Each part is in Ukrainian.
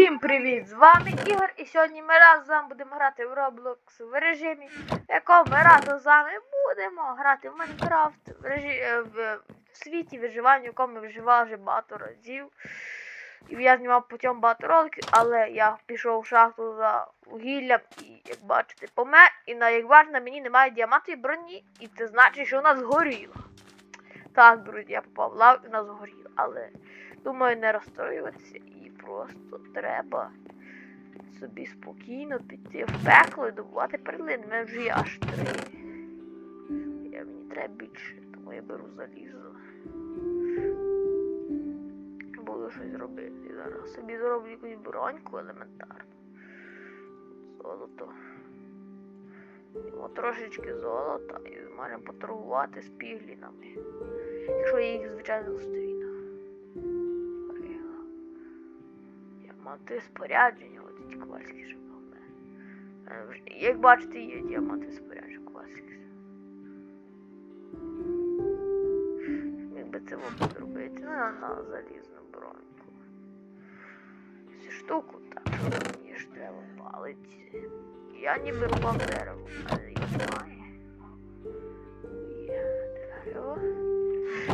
Всім привіт! З вами Ігор, і сьогодні ми разом будемо грати в Roblox в режимі, в якому ми разом з вами будемо грати в Майнкрафт в, режі... е, в... в світі виживання, в якому ми виживали вже багато разів. І я знімав потім багато роликів, але я пішов в шахту за вугіллям і, як бачите, помер. І на як бачите, мені немає діамантової броні, і це значить, що вона згоріла. Так, друзі, я попав в лаву і вона згоріла, але думаю не розстроюватися просто треба собі спокійно піти в пекло і добувати перлин. У мене вже є аж три. Я, мені треба більше, тому я беру залізо. Буду щось робити. Зараз собі зроблю якусь броньку елементарну. Золото. Візьму трошечки золота і можемо поторгувати з піглінами. Якщо я їх, звичайно, зустріну. Я спорядження, от ковальські ще мене. Як бачите, є діаманти спорядження ковальських. Міг би це от зробити на, на залізну броньку. Цю штуку, так що мені ж треба палиці. Я ніби рубав дерево, але його немає. Є дерево.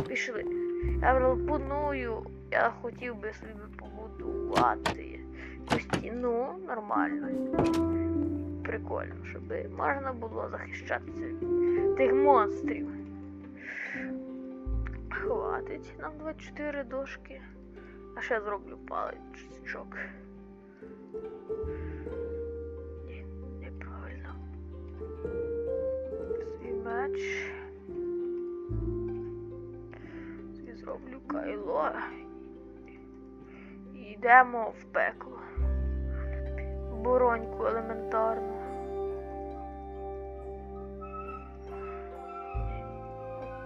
Пішли. Я пропоную, я хотів би собі побудувати якусь стіну нормально. Прикольно, щоб можна було захищатися від тих монстрів. Хватить нам 24 дошки. А ще зроблю паличок. Ні, неправильно. Свій меч. Зроблю кайло. Йдемо в пекло. Бороньку елементарну.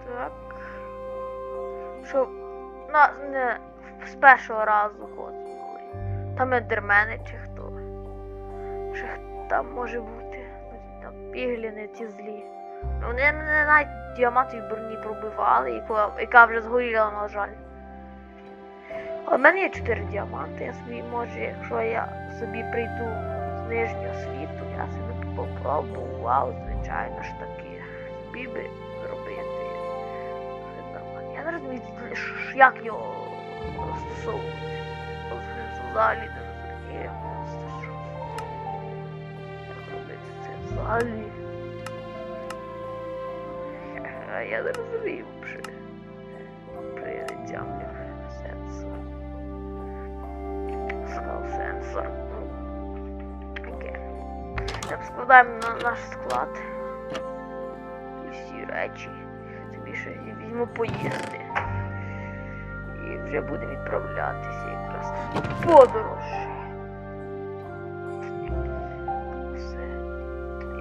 Так. Щоб нас не з першого разу коснули. Там ендермени чи хто. Чи там може бути. Там пігліни ці злі. Вони мене навіть діамантові броні пробивали, яка вже згоріла, на жаль. В мене є 4 діаманти, я собі може, якщо я собі прийду з нижнього світу, я собі попробував, звичайно ж таки, собі би зробити. Я не розумію, як його застосовувати. Взагалі не розумію. Як робити це взагалі. Я не розумію вже. Прийняття сенсор. Окей. Так, складаємо на наш склад. І всі речі. Собі щось візьму поїсти. І вже будемо відправлятися якраз в подорож. Все.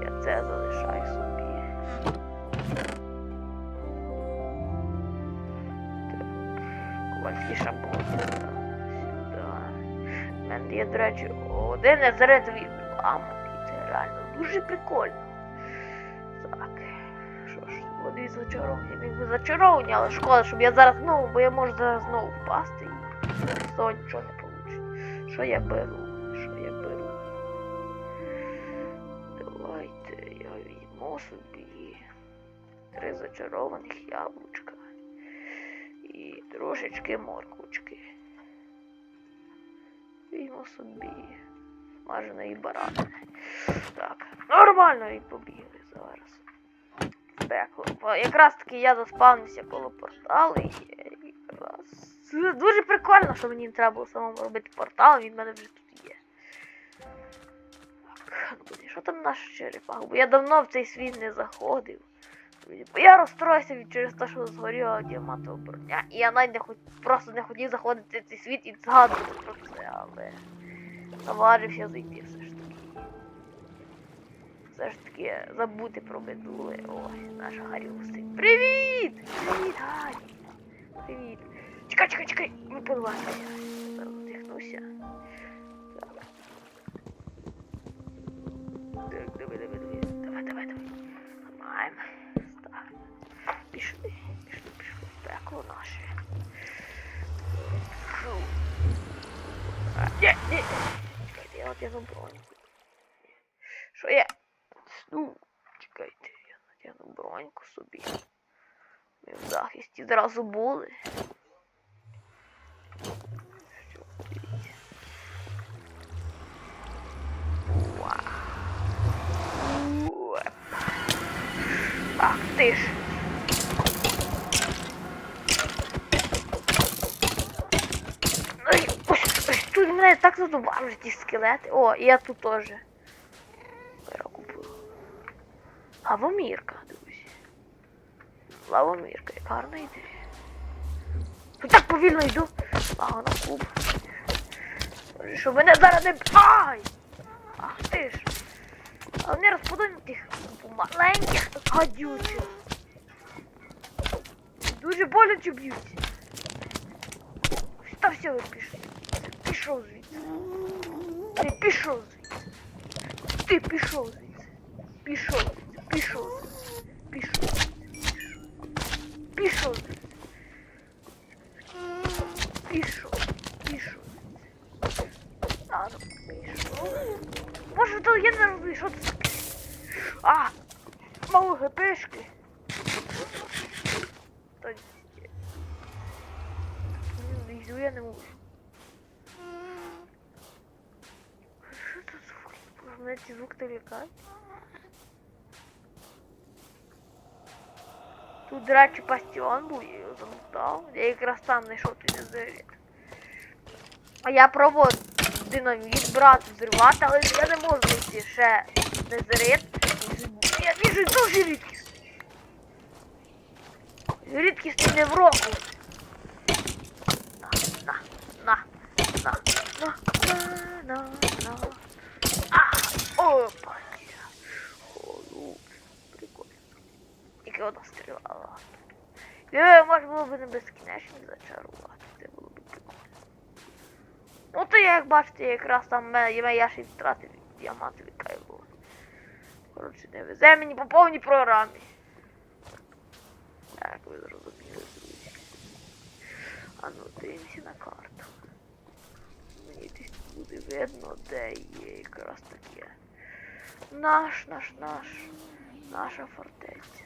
Я це залишаю собі. Ковальський шаблон. Є, до речі, один незаретовий ламп. І це реально дуже прикольно. Так. Що ж, от і зачаровані. Міг би зачаровані, але шкода, щоб я зараз знову, бо я можу зараз знову впасти і з нічого не вийде. Що я беру? Що я беру? Давайте я візьму собі три зачарованих яблучка і трошечки морквочки. Візьму собі смаженої баранини. Так, нормально і побігли зараз. Пекло. Якраз таки я заспавнився коло порталу і якраз. Дуже прикольно, що мені не треба було самому робити портал, він в мене вже тут є. Так, ну, що там наш черепах? Бо я давно в цей світ не заходив. Я розстроївся через те, що згоріла діамантова броня. І я навіть не хот... просто не хотів заходити в цей світ і згадувати про це, але наважився зайти все ж таки. Все ж таки забути про бедули. Ой, наша Харюси. Привіт! Привіт, Гарі! Привіт! Чекай, чекай, чекай! Не порвайся. Зараз вдихнуся. Так. Так, давай, давай, давай. Давай, давай, давай. Ламаємо. Пішли, пішли, пішли пекло наше. Ні, ні. надягну броньку. Що я? Ну, чекайте, я надягну броньку собі. Ми в захисті зразу були. Ах. Ой, ось тут мене так задубали ті скелети. О, я тут теж. Лавомірка, друзі. Лавомірка, яка гарна ідея. Тут так повільно йду. Ага, на куб. Щоб мене зараз не... Ай! Ах ти ж. А вони розподобні тих маленьких гадючих. Дуже боляче б'ють. Та все, ви пішли. Пішов звідси. Ти пішов звідси. Ти пішов звідси. Пішов звідси. Пішов звідси. Пішов звідси. Пішов звідси. Пішов. Пішов. Ну, пішов. Боже, то я не розумію, що це таке? А! Мало гпшки. Та ні. Я не можу. Що це звук? Боже, звук лякають. Тут, до речі, бастіон був, я його замотав. Я якраз там знайшов той незарит. А я пробував динаміт брати, взривати, але я не можу знайти ще незарит. Я вижу дуже рідкісний. Рідкісний не в року. На, на, на, на, на, на, на. А, опа. Ну, прикольно. Тільки одна стріла, ладно. Е, можна було б не безкінечно зачарувати. Це було б прикольно. Ну то як бачите, якраз там мене я ще й втратив діамантові кайло. Коротше, не везе мені по повній програмі. Так, ви зрозуміли, друзі. А ну дивимося на карту. Мені десь буде видно, де є якраз таке. Наш, наш, наш. Наша фортеця.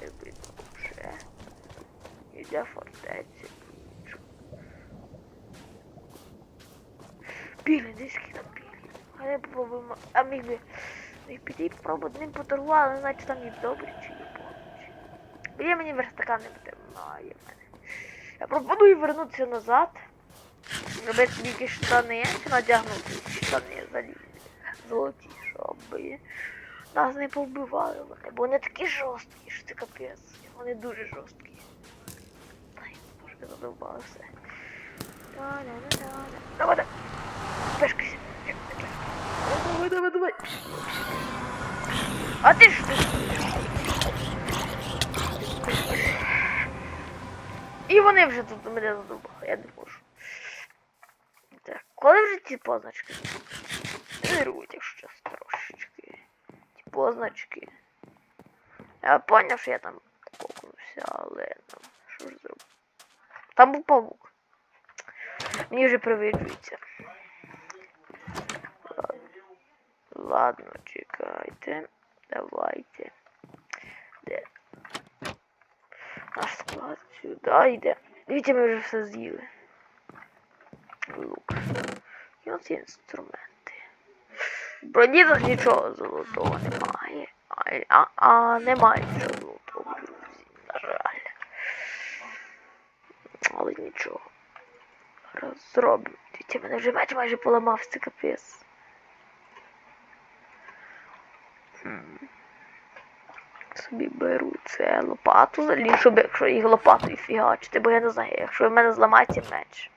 Де видно вже. Іде фортеця. Білий, десь там білий. А я попробуємо. А міг би. Міг піти і попробувати ним поторгувати, але значить там є добрі чи є погані. Бо мені верстака не немає в мене. Я пропоную вернутися назад. Зробити собі штани, чи надягнути штани залізні. Золоті, щоб нас не повбивали вони, бо вони такі жорсткі, що це капець. Вони дуже жорсткі. Ай, трошки задовбали все. Давай, давай. Пешкайся. Давай, давай, давай. А ти ж ти? І вони вже тут мене задовбали, я не можу. Так, коли вже ці позначки? Якщо чесно, трошечки. Ті позначки. Я поняв, що я там кокнувся, але ну, що ж зробити? Там був павук. Мені вже привиджується. Ладно. Ладно, чекайте. Давайте. Де? Наш склад сюди йде. Дивіться, ми вже все з'їли. Лук. І ось є інструменти. В Броні тут нічого золотого немає. А, а, немає золотого, друзі, на жаль. Але нічого. Раз зроблю. Дивіться, мене вже меч майже поламався, капець. Собі беру це лопату взагалі, щоб якщо їх лопатою фігачити, бо я не знаю, якщо в мене зламається меч,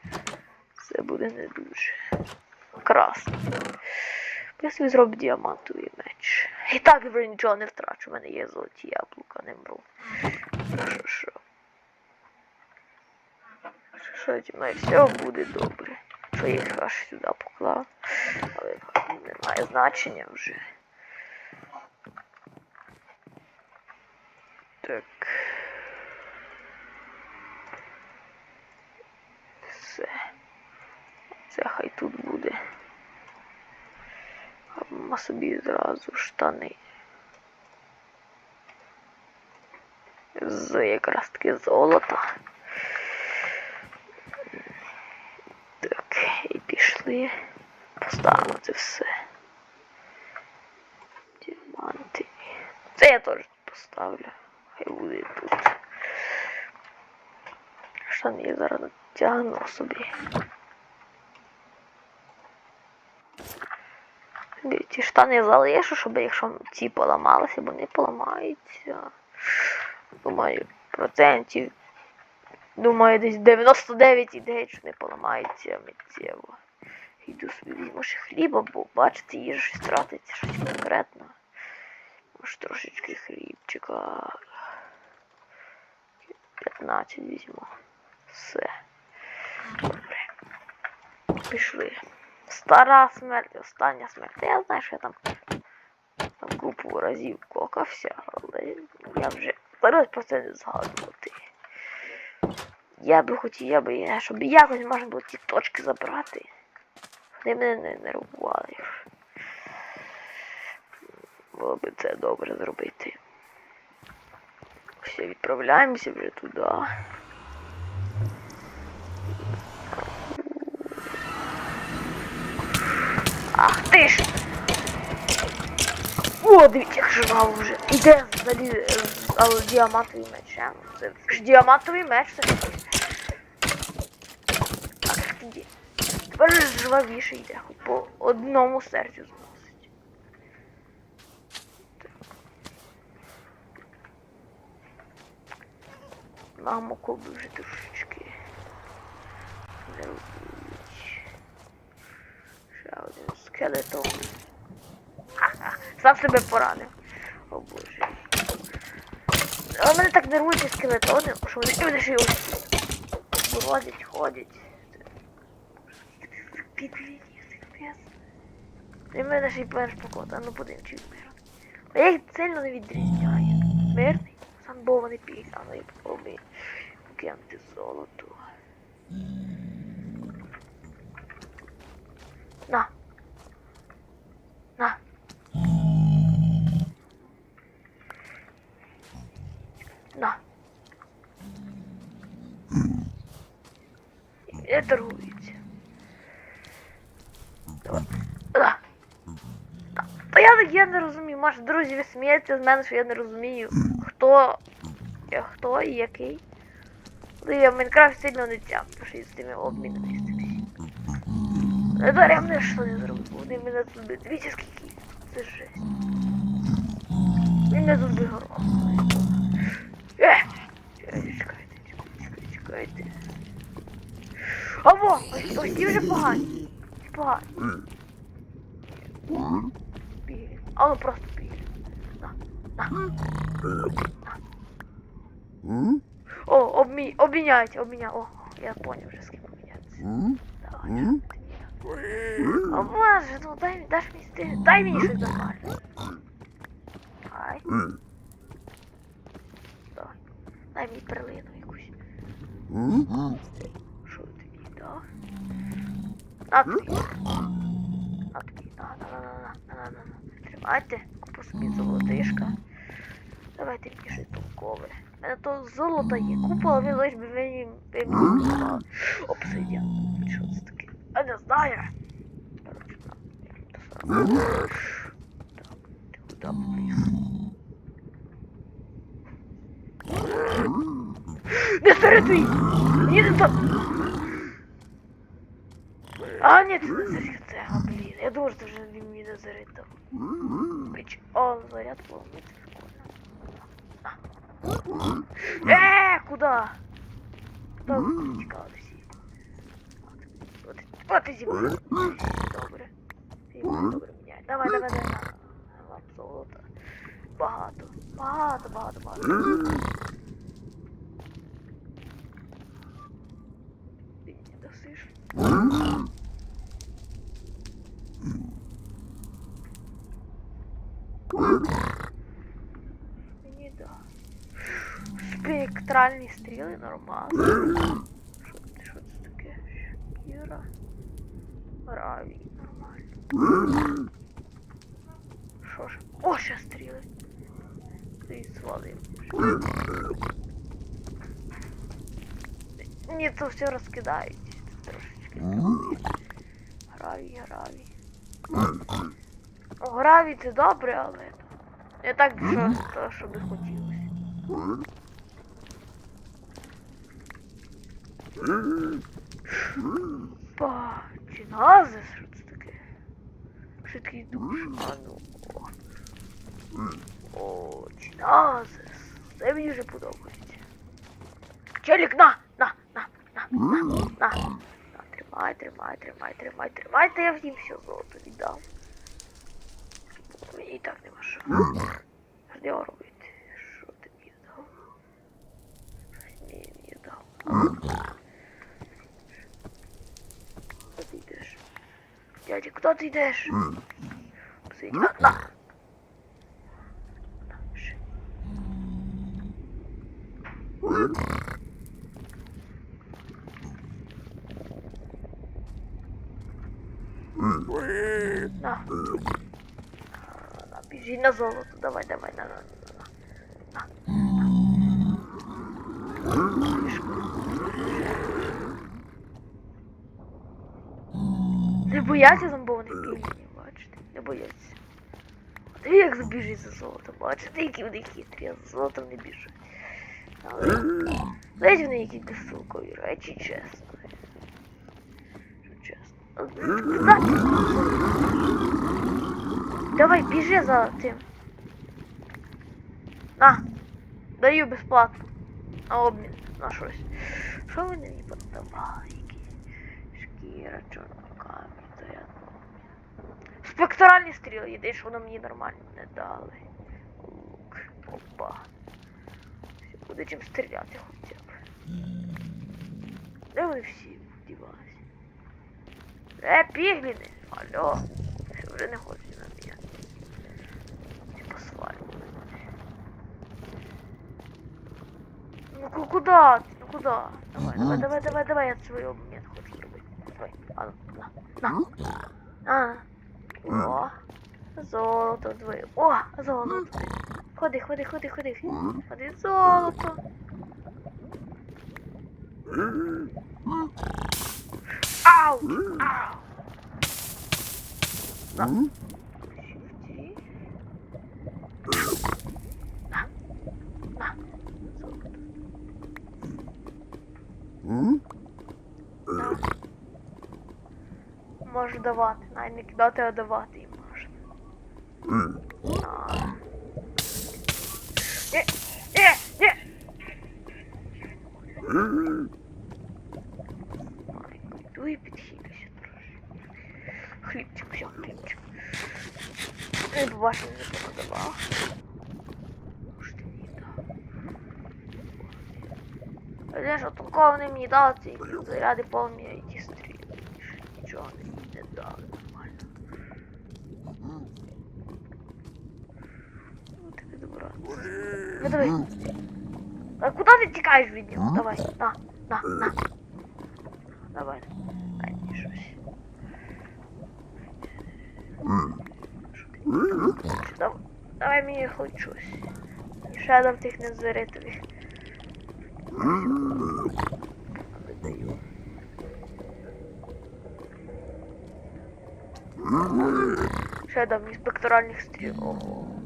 це буде не дуже красно. Я собі зроблю діамантовий меч. І так вже нічого не втрачу, у мене є золоті яблука, не мру. Що, що? Що, зі все буде добре. Що я їх аж сюди поклав. Але немає значення вже. Так. Все. Це хай тут буде. Собі зразу штани. З якраз таки золота. Так, і пішли. Поставимо це все. Діаманти. Це я теж поставлю. Хай буде тут. Штани я зараз натягну собі. Ці штани залишу, щоб якщо ці поламалися, вони поламаються. Думаю, процентів. Думаю, десь 99,9, що не поламаються миттєво. Йду собі візьму ще хліба, бо бачите, їжа щось тратиться, щось конкретно. Може трошечки хлібчика. 15 візьму. Все. Добре. Пішли. Стара смерть, остання смерть. Я знаю, що я там, там купу разів кокався, але я вже зараз про це не згадувати. Я би хотів, я би, щоб якось можна було ті точки забрати. Вони мене не нервували. Було би це добре зробити. Все, відправляємося вже туди. Ах ти ж! О, дивіться, як жива вже. Іде взагалі з але діамантовим мечем. Це ж діамантовий меч це щось. Так, тоді. Тепер же жвавіше йде, по одному серцю зносить. Нам окоби вже трошечки. Ще один скелетон. Ха-ха, Сам себе поранив. О боже. Але мене так нервують скелетони, що вони, вони ще й ось ходять, ходять. Підліні, пес. І мене ще й перш покота, ну подивимось, чи мирний. А я їх сильно не відрізняю. Мирний, санбований пік, а ну і попробуй кинути золото. На. На. Не торгується. Та- я так я не розумію. Може, друзі, ви смієтеся з мене, що я не розумію, хто, хто і який. Ну, я в Майнкрафт сильно не тяг, тому що я з тими обмінами з всім. Не даремно, що не зробив. Вони мене тут б'ють. Дивіться, скільки. Це жесть. Він мене тут вигорав. Е! Чекайте, чекайте, чекайте, чекайте. Або! Ось, ось ті вже погані. Ті Погані. Білі. А ну просто білі. На, на. О, обмі... обміняйте, обміняйте. О, я понял вже з ким обмінятися. Давай, давай. А може, ну дай, даш мені стиль, дай мені щось нормальне. Ай, давай. Дай мені перлину якусь. Що тобі, да? На тобі. На тобі, на, на, на, на, на, на, на. Тримайте, купу собі золотишка. Давайте мені щось толкове. У мене то золото є купа, але лиш би мені обсидіан. Що це таке? Я не знаю. Так, ти куди поліз? Да стой ты! Нет, стоп! А, нет, зарядка, а, блин, я должен уже лимита зарядка. Бич, он зарядку, он прикольно. Эээ, куда? Куда вы все? Вот, вот и зима. Добре. Добре, меняй. Давай, давай, давай. Багато. Багато, багато, багато. Ти не досиш. Мені да. Спектральні стріли нормально. Що це, що це таке? Шкіра. Гравій, нормально. ще стріли. Свалив. Ні, це все розкидають. Трошечки. Гравій. Ну, гравій це добре, але не так, що, то, що би хотілося. Ба, чи назис, що це таке? Такий душ? А ну. О, о чи назис. Це мені вже подобається. Челік, на, на, на, на, на, на. На, тримай, тримай, тримай, тримай, тримай, та я в нім все золото віддав. Мені і так нема що. Що робити? Що ти мені дав? Ні, мені дав. Куди ти йдеш? Дядя, куди ти йдеш? Посидь. На, на. На, ще. На. На, золото. Давай, давай, на. На. Не бояться зомбованих пінгвінів, бачите? Не бояться. Ти як забіжить за золотом, бачите, які вони хитрі, а за золотом не біжать. Але знаєте, вони які безсилкові речі, чесно. Чесно. Давай, біжи за тим. На! Даю безплатно. На обмін, на щось. Що ви мені подавали? Шкіра, чорного камінь, то я. Спектральні стріли, єдине, що воно мені нормально не дали. Лук, опа. Все, Буде чим стріляти хоча б. Де вони всі вдівалися? Е, пігліни! Алло! Що вже не хочуть на мене? Ти посвалювали. Ну ку- куда ти? Ну куда? Давай, давай, давай, давай, давай, я свій обмін хочу зробити. Давай, а ну, на, на. А. О, золото двоє. О, золото. Ходи, ходи, ходи, ходи. Ходи, золото. Ау! Ау! На. Сюди. На. На. Золото. На. Можеш давати, навіть не кидати, а давати їм можна. На. Ні, ні, ні. Ой, підхилюся трошки. Хлібчик, все, хлібчик. Не побачив, не подавав. Ж такого не мені дали ці заряди повні і ті стріли. Більше Нічого не мені не дали нормально. Ну ти добра. Ну давай. А куди ти тікаєш від нього? Давай, на, на, на. Давай. Дай мені щось. Що Давай мені хоч щось. Ще дам тих незаритових. Видаю. Ще дам інспекторальних стріл. Ого.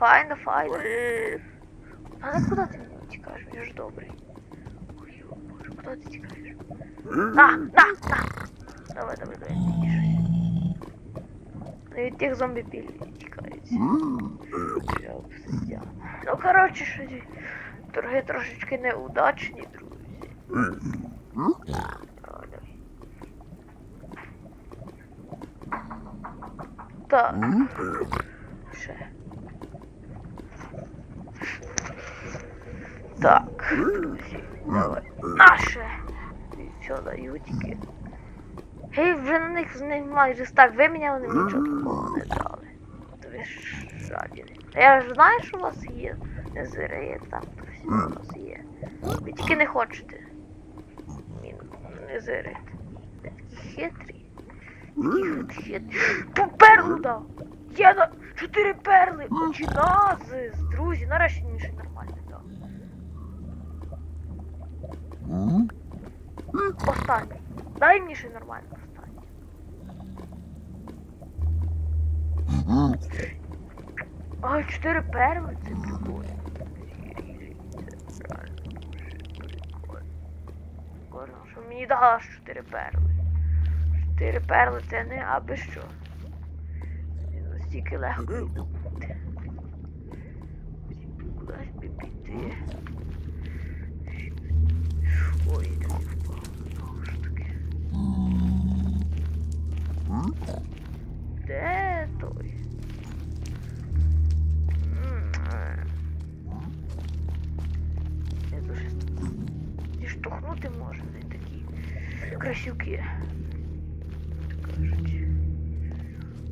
Файно, файно. Але куди ти мені тікаєш? Він ж добрий. Ой, боже, куди ти тікаєш? На, на, на! Давай, давай, давай, щось. Ну від тих зомбі пілі тікають. Я. Ну, коротше, що торги трошечки неудачні, друзі. Так. Ще. Так, друзі, давай. Наше! Все даю тільки. Гей, вже на них них майже стак виміняли, вони нічого такого не дали. То ви ж жаділи. Я ж знаю, що у вас є. Не зири, там то все у вас є. Ви тільки не хочете. Ні, не зирити. Ви такі хитрі. Такі хитрі. Поперлу дав! Є на чотири перли! Очіназис! Друзі, нарешті мені щось нормальне дав. Останній. Дай мені щось нормальне останнє. Ай, чотири перли, це прикольно. Це реально прикольно. Мені дали аж чотири перли. Чотири перли це не аби що. Не настільки легко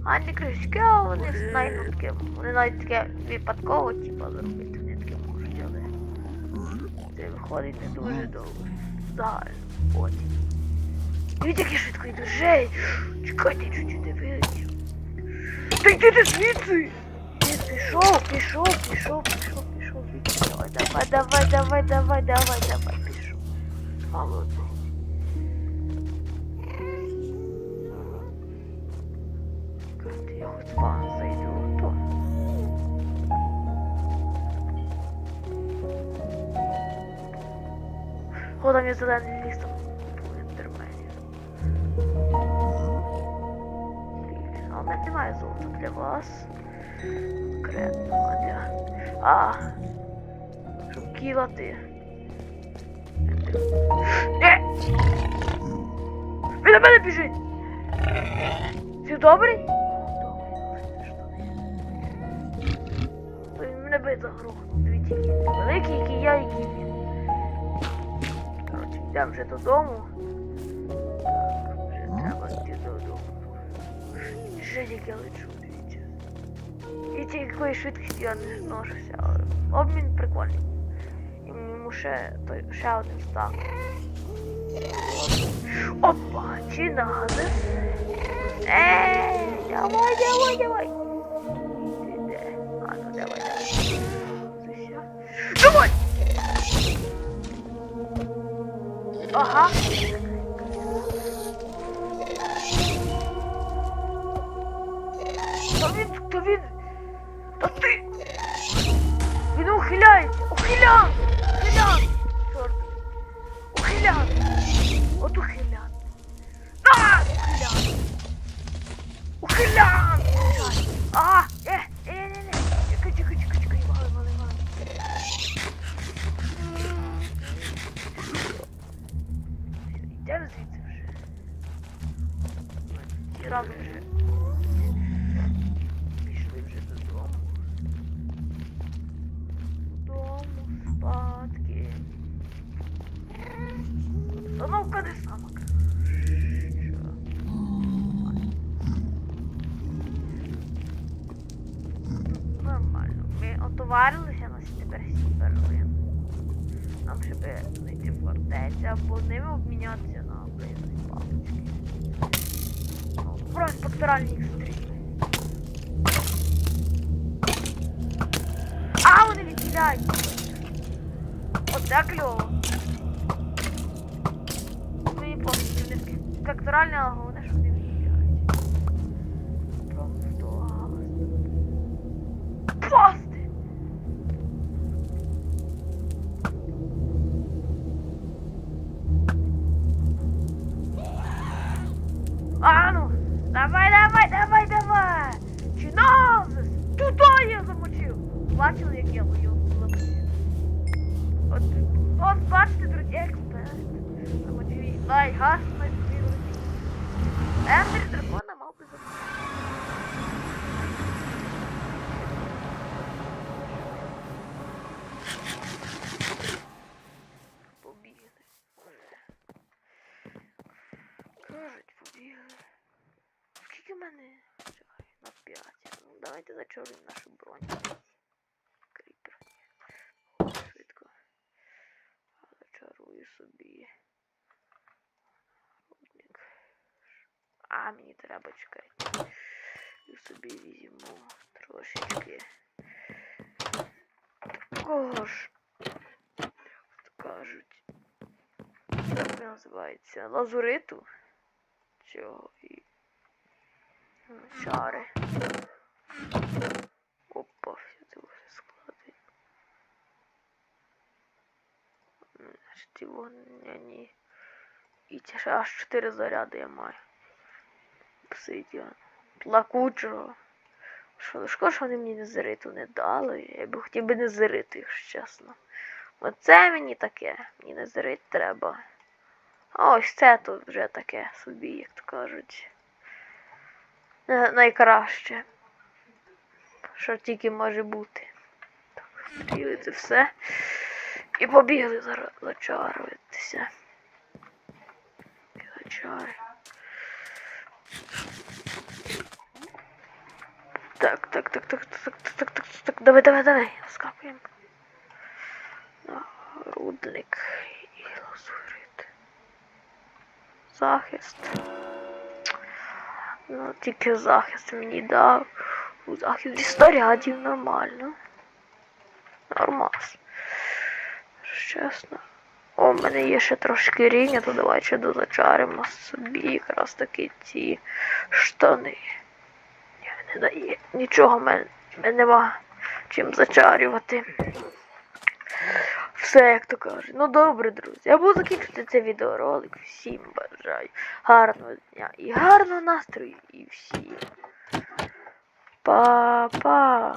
А не красюки, а вони навіть таке, вони навіть таке випадково, типа, зробити, вони таке можуть, але це виходить не дуже довго. Загально, потім. Дивіться, як я швидко йду, жей! Чекайте, чуть-чуть не. Та йди ти звідси! Пішов, пішов, пішов, пішов, пішов. Давай, давай, давай, давай, давай, давай, давай, пішов. Молодець. О, там є зелений ліс, там ендерменів. А у мене немає золота для вас. Конкретно, а для... А! Щоб кілати. Е! Він на мене біжить! Ти добрий? Він мене бить за. Дивіться, який великий, який я, який Коротше, вже додому. Так, вже треба йти додому. Як я лечу, дивіться. Дивіться, якої швидкості я не зношуся, але обмін прикольний. І йому ще, той, ще один стак. Опа, чи нагади? Ей, давай, давай, давай. Ага. Та він, отоварилися нас тепер сім перлин. Нам ще би знайти фортецю або ними обмінятися на близькі палички. Ну, Просто спектральні стріли. А, вони відкидають! Оце кльово. Мені повністю не спектральне, але Бачили, як я замочив? От, от бачите, друзі, експерт. Ай, газ на звірусі. Ендер дракона мав би. Кажуть. Скільки в? На 5. Ну, давайте зачаруємо нашу броню. Собі. А, мені треба чекати. собі візьму трошечки. Такого ж, як кажуть. Як називається? Лазуриту? Цього і. ну, Чари. Опа, все це вже склади. Значить, ті вогняні. І це ще аж 4 заряди я маю. Обсидіан. Плакучого. Що, шкода, що вони мені не зриту не дали. Я б хотів би не зрити, якщо чесно. Оце мені таке. Мені не зрити треба. А ось це тут вже таке собі, як то кажуть. Е, Найкраще. Що тільки може бути. Так, це все. І побігли зараз зачаруватися. Зачари. Так, так, так, так, так, так, так, так, так, давай, давай, давай, скапуємо. Рудник і лазурит. Захист. Ну, тільки захист мені дав. У захист зі снарядів нормально. Нормас. Чесно. О, в мене є ще трошки рівня, то давай ще дозачаримо собі якраз таки ці штани. Ні, Не дає. Нічого в мене нема чим зачарювати. Все, як то кажуть. Ну добре, друзі. Я буду закінчити цей відеоролик. Всім бажаю гарного дня і гарного настрою. І всім. Па-па.